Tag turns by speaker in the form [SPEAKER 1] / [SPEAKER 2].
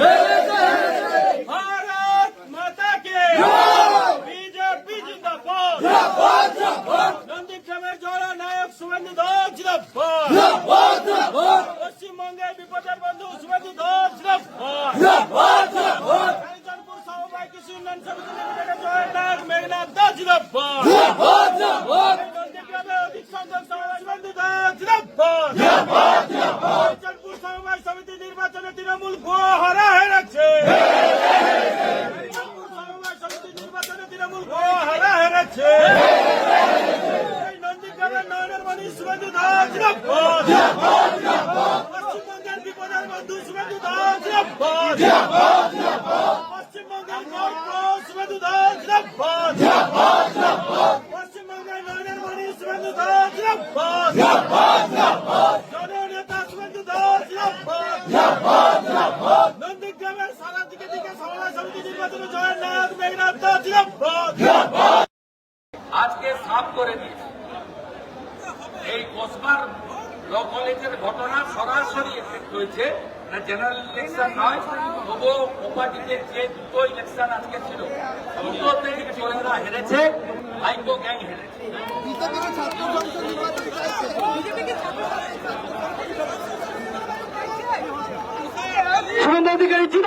[SPEAKER 1] হেরেছে ভারত মাতা কে বিজেপি জিন্দাবাদ। নন্দীগ্রামের জননায়ক শুভেন্দু দাস জিন্দাবাদ। পশ্চিমবঙ্গের বিপদের বন্ধু শুভেন্দু দাস জিন্দাবাদ। কালীচরণপুর সমবায় কৃষি উন্নয়ন সমিতি লিমিটেডের জননায়ক মেঘনাথ দাস জিন্দাবাদ নন্দীগ্রামে অধিক সংখ্যক সমবায় শুভেন্দু দাস জিন্দাবাদ কালীচরণপুর সমবায় নির্বাচনে তৃণমূল গোহারা হেরেছে। হয়ে নির্বাচনে তৃণমূল পশ্চিমবঙ্গের বিপদের বন্ধু দাস জিন্দাবাদ পশ্চিমবঙ্গের গর্ব শুভেন্দু দাস জিন্দাবাদ পশ্চিমবঙ্গের নয়নের মণি শুভেন্দু দাস জিন্দাবাদ জননেতা শুভেন্দু দাস জিন্দাবাদ নন্দীগ্রামের সারা দিকে দিকে সমবায় সমিতি নির্বাচনে জয়ের নায়ক মেঘনাথ দাস
[SPEAKER 2] আজকে সাফ করে দিয়েছে। এই কোসবার ল কলেজের ঘটনা সরাসরি এফেক্ট হয়েছে। না জেনারেল ইলেকশন নয় তবুও কোপাটিতে যে দুটো ইলেকশন আজকে ছিল দুটোতেই চোরেরা হেরেছে ভাইকো গ্যাং হেরেছে।
[SPEAKER 1] অধিকারী ছিল